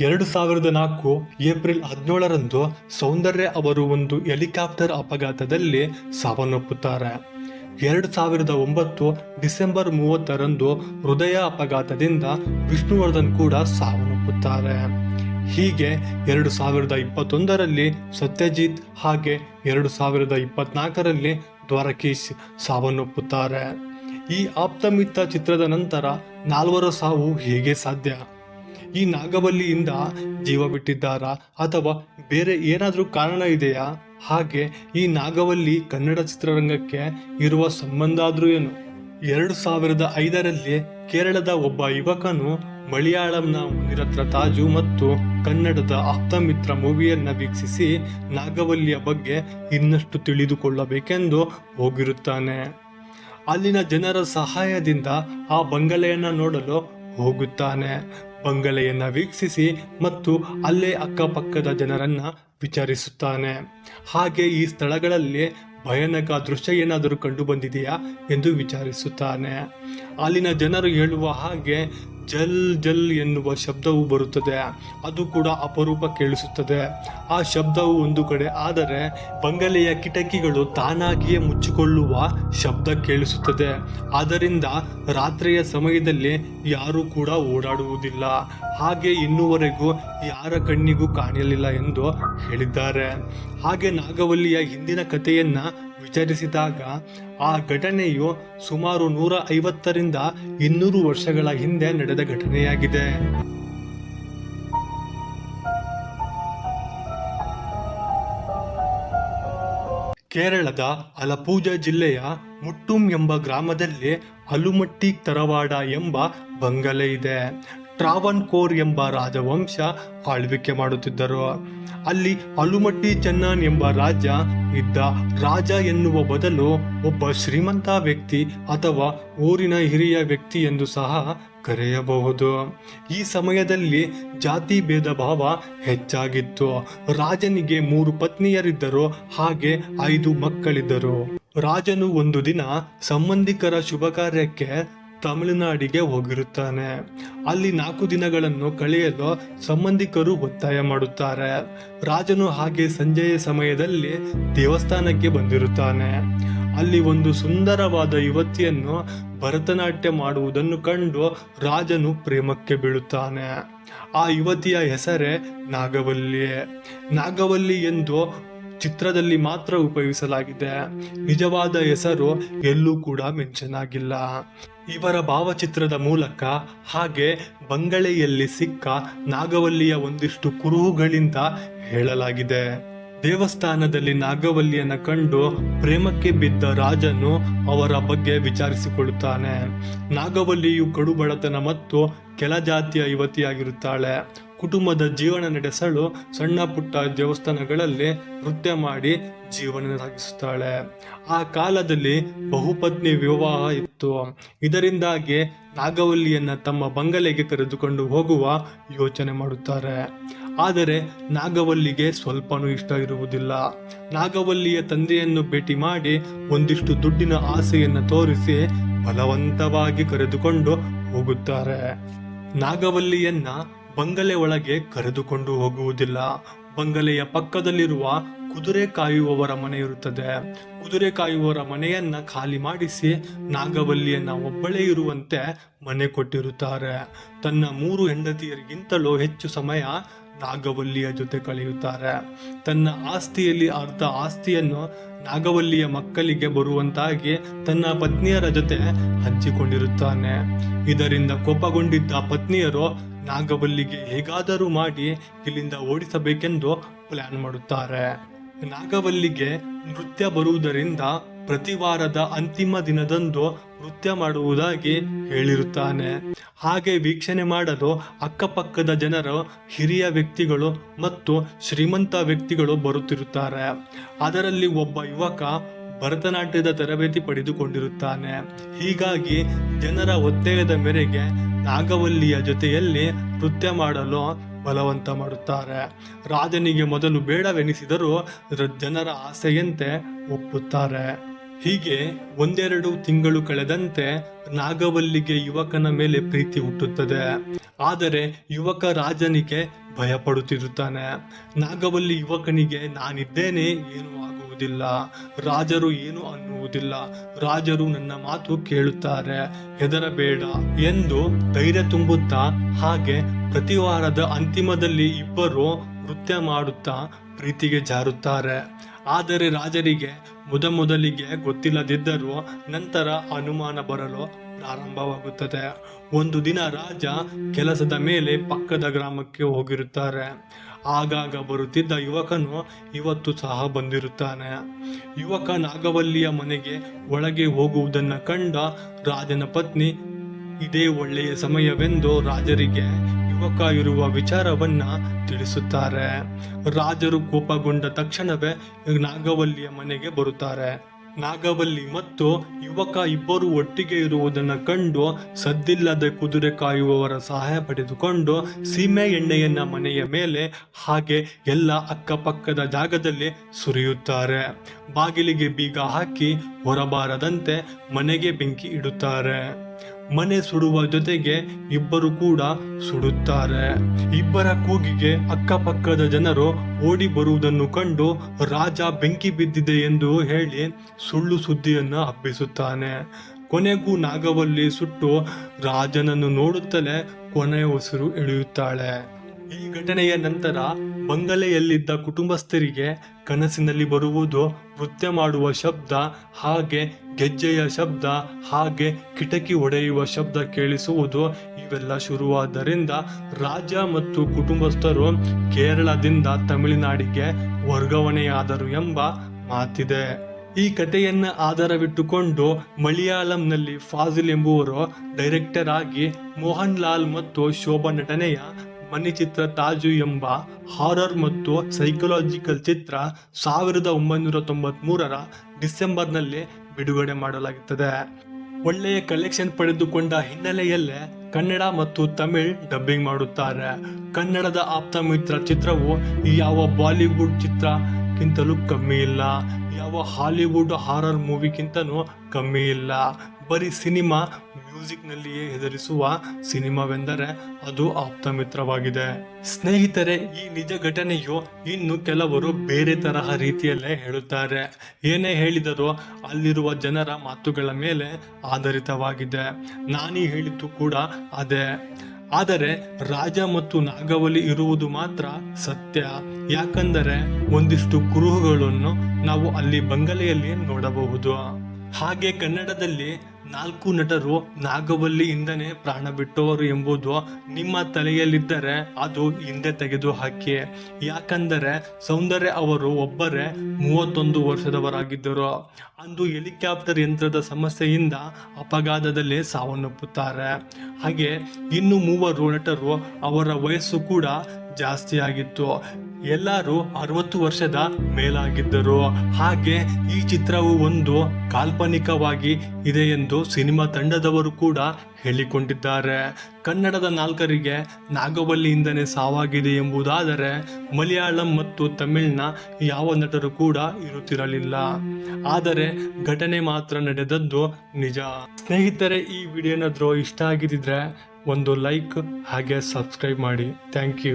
ಎರಡು ಸಾವಿರದ ನಾಲ್ಕು ಏಪ್ರಿಲ್ ಹದಿನೇಳರಂದು ಸೌಂದರ್ಯ ಅವರು ಒಂದು ಹೆಲಿಕಾಪ್ಟರ್ ಅಪಘಾತದಲ್ಲಿ ಸಾವನ್ನಪ್ಪುತ್ತಾರೆ. ಎರಡು ಸಾವಿರದ ಒಂಬತ್ತು ಡಿಸೆಂಬರ್ ಮೂವತ್ತರಂದು ಹೃದಯ ಅಪಘಾತದಿಂದ ವಿಷ್ಣುವರ್ಧನ್ ಕೂಡ ಸಾವನ್ನಪ್ಪುತ್ತಾರೆ. ಹೀಗೆ ಎರಡು ಸಾವಿರದ ಇಪ್ಪತ್ತೊಂದರಲ್ಲಿ ಸತ್ಯಜಿತ್ ಹಾಗೆ ಎರಡು ಸಾವಿರದ ಇಪ್ಪತ್ನಾಲ್ಕರಲ್ಲಿ ದ್ವಾರಕೀಶ್ ಸಾವನ್ನಪ್ಪುತ್ತಾರೆ. ಈ ಆಪ್ತಮಿತ್ತ ಚಿತ್ರದ ನಂತರ ನಾಲ್ವರ ಸಾವು ಹೇಗೆ ಸಾಧ್ಯ? ಈ ನಾಗವಲ್ಲಿಯಿಂದ ಜೀವ ಬಿಟ್ಟಿದ್ದಾರಾ ಅಥವಾ ಬೇರೆ ಏನಾದರೂ ಕಾರಣ ಇದೆಯಾ? ಹಾಗೆ ಈ ನಾಗವಲ್ಲಿ ಕನ್ನಡ ಚಿತ್ರರಂಗಕ್ಕೆ ಇರುವ ಸಂಬಂಧ ಆದರೂ ಏನು? ಎರಡು ಸಾವಿರದ ಐದರಲ್ಲಿ ಕೇರಳದ ಒಬ್ಬ ಯುವಕನು ಮಲಯಾಳಂನ ಮುನಿರತ್ನ ತಾಜು ಮತ್ತು ಕನ್ನಡದ ಆಪ್ತಮಿತ್ರ ಮೂವಿಯನ್ನ ವೀಕ್ಷಿಸಿ ನಾಗವಲ್ಲಿಯ ಬಗ್ಗೆ ಇನ್ನಷ್ಟು ತಿಳಿದುಕೊಳ್ಳಬೇಕೆಂದು ಹೋಗಿರುತ್ತಾನೆ. ಅಲ್ಲಿನ ಜನರ ಸಹಾಯದಿಂದ ಆ ಬಂಗಲೆಯನ್ನು ನೋಡಲು ಹೋಗುತ್ತಾನೆ. ಬಂಗಲೆಯನ್ನ ವೀಕ್ಷಿಸಿ ಮತ್ತು ಅಲ್ಲೇ ಅಕ್ಕಪಕ್ಕದ ಜನರನ್ನು ವಿಚಾರಿಸುತ್ತಾನೆ. ಹಾಗೆ ಈ ಸ್ಥಳಗಳಲ್ಲಿ ಭಯಾನಕ ದೃಶ್ಯ ಏನಾದರೂ ಕಂಡು ಬಂದಿದೆಯಾ ಎಂದು ವಿಚಾರಿಸುತ್ತಾನೆ. ಅಲ್ಲಿನ ಜನರು ಹೇಳುವ ಹಾಗೆ ಜಲ್ ಜಲ್ ಎನ್ನುವ ಶಬ್ದವು ಬರುತ್ತದೆ. ಅದು ಕೂಡ ಅಪರೂಪ ಕೇಳಿಸುತ್ತದೆ. ಆ ಶಬ್ದವು ಒಂದು ಕಡೆ ಆದರೆ ಬಂಗಲೆಯ ಕಿಟಕಿಗಳು ತಾನಾಗಿಯೇ ಮುಚ್ಚಿಕೊಳ್ಳುವ ಶಬ್ದ ಕೇಳಿಸುತ್ತದೆ. ಆದ್ದರಿಂದ ರಾತ್ರಿಯ ಸಮಯದಲ್ಲಿ ಯಾರೂ ಕೂಡ ಓಡಾಡುವುದಿಲ್ಲ. ಹಾಗೆ ಇನ್ನುವರೆಗೂ ಯಾರ ಕಣ್ಣಿಗೂ ಕಾಣಲಿಲ್ಲ ಎಂದು ಹೇಳಿದ್ದಾರೆ. ಹಾಗೆ ನಾಗವಲ್ಲಿಯ ಹಿಂದಿನ ಕಥೆಯನ್ನ ವಿಚಾರಿಸಿದಾಗ ಆ ಘಟನೆಯು ಸುಮಾರು ನೂರ ಐವತ್ತರಿಂದ ಇನ್ನೂರು ವರ್ಷಗಳ ಹಿಂದೆ ನಡೆದ ಘಟನೆಯಾಗಿದೆ. ಕೇರಳದ ಅಲಪೂಜ ಜಿಲ್ಲೆಯ ಮುಟ್ಟುಂ ಎಂಬ ಗ್ರಾಮದಲ್ಲಿ ಅಲುಮಟ್ಟಿ ತರವಾಡ ಎಂಬ ಬಂಗಲೆ ಇದೆ. ಟ್ರಾವನ್ಕೋರ್ ಎಂಬ ರಾಜವಂಶ ಆಳ್ವಿಕೆ ಮಾಡುತ್ತಿದ್ದರು. ಅಲ್ಲಿ ಅಲುಮಟ್ಟಿ ಚೆನ್ನಾನ್ ಎಂಬ ರಾಜ ಇದ್ದ ರಾಜ ಎನ್ನುವ ಬದಲು ಒಬ್ಬ ಶ್ರೀಮಂತ ವ್ಯಕ್ತಿ ಅಥವಾ ಊರಿನ ಹಿರಿಯ ವ್ಯಕ್ತಿ ಎಂದು ಸಹ ಕರೆಯಬಹುದು. ಈ ಸಮಯದಲ್ಲಿ ಜಾತಿ ಭೇದ ಭಾವ ಹೆಚ್ಚಾಗಿತ್ತು. ರಾಜನಿಗೆ ಮೂರು ಪತ್ನಿಯರಿದ್ದರು, ಹಾಗೆ ಐದು ಮಕ್ಕಳಿದ್ದರು. ರಾಜನು ಒಂದು ದಿನ ಸಂಬಂಧಿಕರ ಶುಭ ಕಾರ್ಯಕ್ಕೆ ತಮಿಳುನಾಡಿಗೆ ಹೋಗಿರುತ್ತಾನೆ. ಅಲ್ಲಿ ನಾಲ್ಕು ದಿನಗಳನ್ನು ಕಳೆಯಲು ಸಂಬಂಧಿಕರು ಒತ್ತಾಯ ಮಾಡುತ್ತಾರೆ. ರಾಜನು ಹಾಗೆ ಸಂಜೆಯ ಸಮಯದಲ್ಲಿ ದೇವಸ್ಥಾನಕ್ಕೆ ಬಂದಿರುತ್ತಾನೆ. ಅಲ್ಲಿ ಒಂದು ಸುಂದರವಾದ ಯುವತಿಯನ್ನು ಭರತನಾಟ್ಯ ಮಾಡುವುದನ್ನು ಕಂಡು ರಾಜನು ಪ್ರೇಮಕ್ಕೆ ಬೀಳುತ್ತಾನೆ. ಆ ಯುವತಿಯ ಹೆಸರೇ ನಾಗವಲ್ಲಿ. ನಾಗವಲ್ಲಿ ಎಂದು ಚಿತ್ರದಲ್ಲಿ ಮಾತ್ರ ಉಪಯೋಗಿಸಲಾಗಿದೆ. ನಿಜವಾದ ಹೆಸರು ಎಲ್ಲೂ ಕೂಡ ಮೆನ್ಷನ್ ಆಗಿಲ್ಲ. ಇವರ ಭಾವಚಿತ್ರದ ಮೂಲಕ ಹಾಗೆ ಬಂಗಳೆಯಲ್ಲಿ ಸಿಕ್ಕ ನಾಗವಲ್ಲಿಯ ಒಂದಿಷ್ಟು ಕುರುಹುಗಳಿಂದ ಹೇಳಲಾಗಿದೆ. ದೇವಸ್ಥಾನದಲ್ಲಿ ನಾಗವಲ್ಲಿಯನ್ನು ಕಂಡು ಪ್ರೇಮಕ್ಕೆ ಬಿದ್ದ ರಾಜನು ಅವರ ಬಗ್ಗೆ ವಿಚಾರಿಸಿಕೊಳ್ಳುತ್ತಾನೆ. ನಾಗವಲ್ಲಿಯು ಕಡುಬಡತನ ಮತ್ತು ಕೆಲ ಜಾತಿಯ ಯುವತಿಯಾಗಿರುತ್ತಾಳೆ. ಕುಟುಂಬದ ಜೀವನ ನಡೆಸಲು ಸಣ್ಣ ಪುಟ್ಟ ದೇವಸ್ಥಾನಗಳಲ್ಲಿ ನೃತ್ಯ ಮಾಡಿ ಜೀವನ ಸಾಗಿಸುತ್ತಾಳೆ. ಆ ಕಾಲದಲ್ಲಿ ಬಹುಪತ್ನಿ ವಿವಾಹ ಇತ್ತು. ಇದರಿಂದಾಗಿ ನಾಗವಲ್ಲಿಯನ್ನ ತಮ್ಮ ಬಂಗಲೆಗೆ ಕರೆದುಕೊಂಡು ಹೋಗುವ ಯೋಚನೆ ಮಾಡುತ್ತಾರೆ. ಆದರೆ ನಾಗವಲ್ಲಿಗೆ ಸ್ವಲ್ಪನೂ ಇಷ್ಟ ಇರುವುದಿಲ್ಲ. ನಾಗವಲ್ಲಿಯ ತಂದೆಯನ್ನು ಭೇಟಿ ಮಾಡಿ ಒಂದಿಷ್ಟು ದುಡ್ಡಿನ ಆಸೆಯನ್ನು ತೋರಿಸಿ ಬಲವಂತವಾಗಿ ಕರೆದುಕೊಂಡು ಹೋಗುತ್ತಾರೆ. ನಾಗವಲ್ಲಿಯನ್ನ ಬಂಗಲೆ ಒಳಗೆ ಕರೆದುಕೊಂಡು ಹೋಗುವುದಿಲ್ಲ. ಬಂಗಲೆಯ ಪಕ್ಕದಲ್ಲಿರುವ ಕುದುರೆ ಕಾಯುವವರ ಮನೆ ಇರುತ್ತದೆ. ಕುದುರೆ ಕಾಯುವವರ ಮನೆಯನ್ನ ಖಾಲಿ ಮಾಡಿಸಿ ನಾಗವಲ್ಲಿಯನ್ನ ಒಬ್ಬಳೇ ಇರುವಂತೆ ಮನೆ ಕೊಟ್ಟಿರುತ್ತಾರೆ. ತನ್ನ ಮೂರು ಹೆಂಡತಿಯರಿಗಿಂತಲೂ ಹೆಚ್ಚು ಸಮಯ ನಾಗವಲ್ಲಿಯ ಜೊತೆ ಕಳೆಯುತ್ತಾರೆ. ತನ್ನ ಆಸ್ತಿಯಲ್ಲಿ ಅರ್ಧ ಆಸ್ತಿಯನ್ನು ನಾಗವಲ್ಲಿಯ ಮಕ್ಕಳಿಗೆ ಬರುವಂತಾಗಿ ತನ್ನ ಪತ್ನಿಯರ ಜೊತೆ ಹಂಚಿಕೊಂಡಿರುತ್ತಾನೆ. ಇದರಿಂದ ಕೋಪಗೊಂಡಿದ್ದ ಪತ್ನಿಯರು ನಾಗವಲ್ಲಿಗೆ ಹೇಗಾದರೂ ಮಾಡಿ ಇಲ್ಲಿಂದ ಓಡಿಸಬೇಕೆಂದು ಪ್ಲಾನ್ ಮಾಡುತ್ತಾರೆ. ನಾಗವಲ್ಲಿಗೆ ನೃತ್ಯ ಬರುವುದರಿಂದ ಪ್ರತಿ ವಾರದ ಅಂತಿಮ ದಿನದಂದು ನೃತ್ಯ ಮಾಡುವುದಾಗಿ ಹೇಳಿರುತ್ತಾನೆ. ಹಾಗೆ ವೀಕ್ಷಣೆ ಮಾಡಲು ಅಕ್ಕಪಕ್ಕದ ಜನರು, ಹಿರಿಯ ವ್ಯಕ್ತಿಗಳು ಮತ್ತು ಶ್ರೀಮಂತ ವ್ಯಕ್ತಿಗಳು ಬರುತ್ತಿರುತ್ತಾರೆ. ಅದರಲ್ಲಿ ಒಬ್ಬ ಯುವಕ ಭರತನಾಟ್ಯದ ತರಬೇತಿ ಪಡೆದುಕೊಂಡಿರುತ್ತಾನೆ. ಹೀಗಾಗಿ ಜನರ ಒತ್ತಾಯದ ಮೇರೆಗೆ ನಾಗವಲ್ಲಿಯ ಜೊತೆಯಲ್ಲಿ ನೃತ್ಯ ಮಾಡಲು ಬಲವಂತ ಮಾಡುತ್ತಾರೆ. ರಾಜನಿಗೆ ಮೊದಲು ಬೇಡವೆನಿಸಿದರೂ ಜನರ ಆಸೆಯಂತೆ ಒಪ್ಪುತ್ತಾರೆ. ಹೀಗೆ ಒಂದೆರಡು ತಿಂಗಳು ಕಳೆದಂತೆ ನಾಗವಲ್ಲಿಗೆ ಯುವಕನ ಮೇಲೆ ಪ್ರೀತಿ ಹುಟ್ಟುತ್ತದೆ. ಆದರೆ ಯುವಕ ರಾಜನಿಗೆ ಭಯಪಡುತ್ತಿರುತ್ತಾನೆ. ನಾಗವಲ್ಲಿ ಯುವಕನಿಗೆ ನಾನಿದ್ದೇನೆ, ಏನು ಆಗುವುದಿಲ್ಲ. ರಾಜರು ಏನು ಅನ್ನುವುದಿಲ್ಲ. ರಾಜರು ನನ್ನ ಮಾತು ಕೇಳುತ್ತಾರೆ. ಹೆದರಬೇಡ ಎಂದು ಧೈರ್ಯ ತುಂಬುತ್ತಾ ಹಾಗೆ ಪ್ರತಿ ವಾರದ ಅಂತಿಮದಲ್ಲಿ ಇಬ್ಬರು ನೃತ್ಯ ಮಾಡುತ್ತಾ ಪ್ರೀತಿಗೆ ಜಾರುತ್ತಾರೆ. ಆದರೆ ರಾಜರಿಗೆ ಮೊದಮೊದಲಿಗೆ ಗೊತ್ತಿಲ್ಲದಿದ್ದರೂ ನಂತರ ಅನುಮಾನ ಬರಲು ಪ್ರಾರಂಭವಾಗುತ್ತದೆ. ಒಂದು ದಿನ ರಾಜ ಕೆಲಸದ ಮೇಲೆ ಪಕ್ಕದ ಗ್ರಾಮಕ್ಕೆ ಹೋಗಿರುತ್ತಾರೆ. ಆಗಾಗ ಬರುತ್ತಿದ್ದ ಯುವಕನು ಇವತ್ತು ಸಹ ಬಂದಿರುತ್ತಾನೆ. ಯುವಕ ನಾಗವಲ್ಲಿಯ ಮನೆಗೆ ಒಳಗೆ ಹೋಗುವುದನ್ನು ಕಂಡ ರಾಜನ ಪತ್ನಿ, ಇದೇ ಒಳ್ಳೆಯ ಸಮಯವೆಂದು ರಾಜರಿಗೆ ಯುವಕ ಇರುವ ವಿಚಾರವನ್ನ ತಿಳಿಸುತ್ತಾರೆ. ರಾಜರು ಕೋಪಗೊಂಡ ತಕ್ಷಣವೇ ನಾಗವಲ್ಲಿಯ ಮನೆಗೆ ಬರುತ್ತಾರೆ. ನಾಗವಲ್ಲಿ ಮತ್ತು ಯುವಕ ಇಬ್ಬರು ಒಟ್ಟಿಗೆ ಇರುವುದನ್ನು ಕಂಡು ಸದ್ದಿಲ್ಲದೆ ಕುದುರೆ ಕಾಯುವವರ ಸಹಾಯ ಪಡೆದುಕೊಂಡು ಸೀಮೆ ಎಣ್ಣೆಯನ್ನ ಮನೆಯ ಮೇಲೆ ಹಾಗೆ ಎಲ್ಲ ಅಕ್ಕಪಕ್ಕದ ಜಾಗದಲ್ಲಿ ಸುರಿಯುತ್ತಾರೆ. ಬಾಗಿಲಿಗೆ ಬೀಗ ಹಾಕಿ ಹೊರಬಾರದಂತೆ ಮನೆಗೆ ಬೆಂಕಿ ಇಡುತ್ತಾರೆ. ಮನೆ ಸುಡುವ ಜೊತೆಗೆ ಇಬ್ಬರು ಕೂಡ ಸುಡುತ್ತಾರೆ. ಇಬ್ಬರ ಕೂಗಿಗೆ ಅಕ್ಕಪಕ್ಕದ ಜನರು ಓಡಿ ಬರುವುದನ್ನು ಕಂಡು ರಾಜ ಬೆಂಕಿ ಬಿದ್ದಿದೆ ಎಂದು ಹೇಳಿ ಸುಳ್ಳು ಸುದ್ದಿಯನ್ನು ಹಬ್ಬಿಸುತ್ತಾನೆ. ಕೊನೆಗೂ ನಾಗವಲ್ಲಿ ಸುಟ್ಟು ರಾಜನನ್ನು ನೋಡುತ್ತಲೇ ಕೊನೆಯ ಉಸಿರು ಎಳೆಯುತ್ತಾಳೆ. ಈ ಘಟನೆಯ ನಂತರ ಬಂಗಲೆಯಲ್ಲಿದ್ದ ಕುಟುಂಬಸ್ಥರಿಗೆ ಕನಸಿನಲ್ಲಿ ಬರುವುದು, ನೃತ್ಯ ಮಾಡುವ ಶಬ್ದ, ಹಾಗೆ ಗೆಜ್ಜೆಯ ಶಬ್ದ, ಹಾಗೆ ಕಿಟಕಿ ಒಡೆಯುವ ಶಬ್ದ ಕೇಳಿಸುವುದು ಇವೆಲ್ಲ ಶುರುವಾದ್ದರಿಂದ ರಾಜ ಮತ್ತು ಕುಟುಂಬಸ್ಥರು ಕೇರಳದಿಂದ ತಮಿಳುನಾಡಿಗೆ ವರ್ಗಾವಣೆಯಾದರು ಎಂಬ ಮಾತಿದೆ. ಈ ಕಥೆಯನ್ನು ಆಧಾರವಿಟ್ಟುಕೊಂಡು ಮಲಯಾಳಂನಲ್ಲಿ ಫಾಜಿಲ್ ಎಂಬುವರು ಡೈರೆಕ್ಟರ್ ಆಗಿ ಮೋಹನ್ ಲಾಲ್ ಮತ್ತು ಶೋಭಾ ನಟನೆಯ ಮಣಿಚಿತ್ರ ತಾಜು ಎಂಬ ಹಾರರ್ ಮತ್ತು ಸೈಕಲಾಜಿಕಲ್ ಚಿತ್ರ ಸಾವಿರದ ಒಂಬೈನೂರ ತೊಂಬತ್ಮೂರರ ಡಿಸೆಂಬರ್ನಲ್ಲಿ ಬಿಡುಗಡೆ ಮಾಡಲಾಗುತ್ತದೆ. ಒಳ್ಳೆಯ ಕಲೆಕ್ಷನ್ ಪಡೆದುಕೊಂಡ ಹಿನ್ನೆಲೆಯಲ್ಲೇ ಕನ್ನಡ ಮತ್ತು ತಮಿಳ್ ಡಬ್ಬಿಂಗ್ ಮಾಡುತ್ತಾರೆ. ಕನ್ನಡದ ಆಪ್ತ ಮಿತ್ರ ಚಿತ್ರವು ಯಾವ ಬಾಲಿವುಡ್ ಚಿತ್ರಕ್ಕಿಂತಲೂ ಕಮ್ಮಿ ಇಲ್ಲ. ಯಾವ ಹಾಲಿವುಡ್ ಹಾರರ್ ಮೂವಿಗಿಂತಲೂ ಕಮ್ಮಿ ಇಲ್ಲ. ಬರೀ ಸಿನಿಮಾ ಮ್ಯೂಸಿಕ್ನಲ್ಲಿಯೇ ಹೆದರಿಸುವ ಸಿನಿಮಾವೆಂದರೆ ಅದು ಆಪ್ತ ಮಿತ್ರವಾಗಿದೆ ಸ್ನೇಹಿತರೆ, ಈ ನಿಜ ಘಟನೆಯು ಇನ್ನು ಕೆಲವರು ಬೇರೆ ತರಹ ರೀತಿಯಲ್ಲೇ ಹೇಳುತ್ತಾರೆ. ಏನೇ ಹೇಳಿದರೂ ಅಲ್ಲಿರುವ ಜನರ ಮಾತುಗಳ ಮೇಲೆ ಆಧಾರಿತವಾಗಿದೆ. ನಾನೀ ಹೇಳಿದ್ದು ಕೂಡ ಅದೇ. ಆದರೆ, ರಾಜ ಮತ್ತು ನಾಗವಲಿ ಇರುವುದು ಮಾತ್ರ ಸತ್ಯ. ಯಾಕಂದರೆ, ಒಂದಿಷ್ಟು ಕುರುಹುಗಳನ್ನು ನಾವು ಅಲ್ಲಿ ಬಂಗಲೆಯಲ್ಲಿ ನೋಡಬಹುದು. ಹಾಗೆ ಕನ್ನಡದಲ್ಲಿ ನಾಲ್ಕು ನಟರು ನಾಗವಲ್ಲಿಯಿಂದನೇ ಪ್ರಾಣ ಬಿಟ್ಟವರು ಎಂಬುದು ನಿಮ್ಮ ತಲೆಯಲ್ಲಿದ್ದರೆ ಅದು ಹಿಂದೆ ತೆಗೆದು ಹಾಕಿ. ಯಾಕಂದರೆ ಸೌಂದರ್ಯ ಅವರು ಒಬ್ಬರೇ ಮೂವತ್ತೊಂದು ವರ್ಷದವರಾಗಿದ್ದರು. ಅಂದು ಹೆಲಿಕಾಪ್ಟರ್ ಯಂತ್ರದ ಸಮಸ್ಯೆಯಿಂದ ಅಪಘಾತದಲ್ಲಿ ಸಾವನ್ನಪ್ಪುತ್ತಾರೆ. ಹಾಗೆ ಇನ್ನು ಮೂವರು ನಟರು ಅವರ ವಯಸ್ಸು ಕೂಡ ಜಾಸ್ತಿ ಆಗಿತ್ತು ಎಲ್ಲರೂ ಅರವತ್ತು ವರ್ಷದ ಮೇಲಾಗಿದ್ದರು. ಹಾಗೆ ಈ ಚಿತ್ರವು ಒಂದು ಕಾಲ್ಪನಿಕವಾಗಿ ಇದೆ ಎಂದು ಸಿನಿಮಾ ತಂಡದವರು ಕೂಡ ಹೇಳಿಕೊಂಡಿದ್ದಾರೆ. ಕನ್ನಡದ ನಾಲ್ಕರಿಗೆ ನಾಗವಲ್ಲಿಯಿಂದನೇ ಸಾವಾಗಿದೆ ಎಂಬುದಾದರೆ ಮಲಯಾಳಂ ಮತ್ತು ತಮಿಳ್ನ ಯಾವ ನಟರು ಕೂಡ ಇರುತ್ತಿರಲಿಲ್ಲ. ಆದರೆ ಘಟನೆ ಮಾತ್ರ ನಡೆದದ್ದು ನಿಜ. ಸ್ನೇಹಿತರೆ, ಈ ವಿಡಿಯೋನಾದ್ರೂ ಇಷ್ಟ ಆಗಿದ್ದರೆ ಒಂದು ಲೈಕ್ ಹಾಗೆ ಸಬ್ಸ್ಕ್ರೈಬ್ ಮಾಡಿ. Thank you.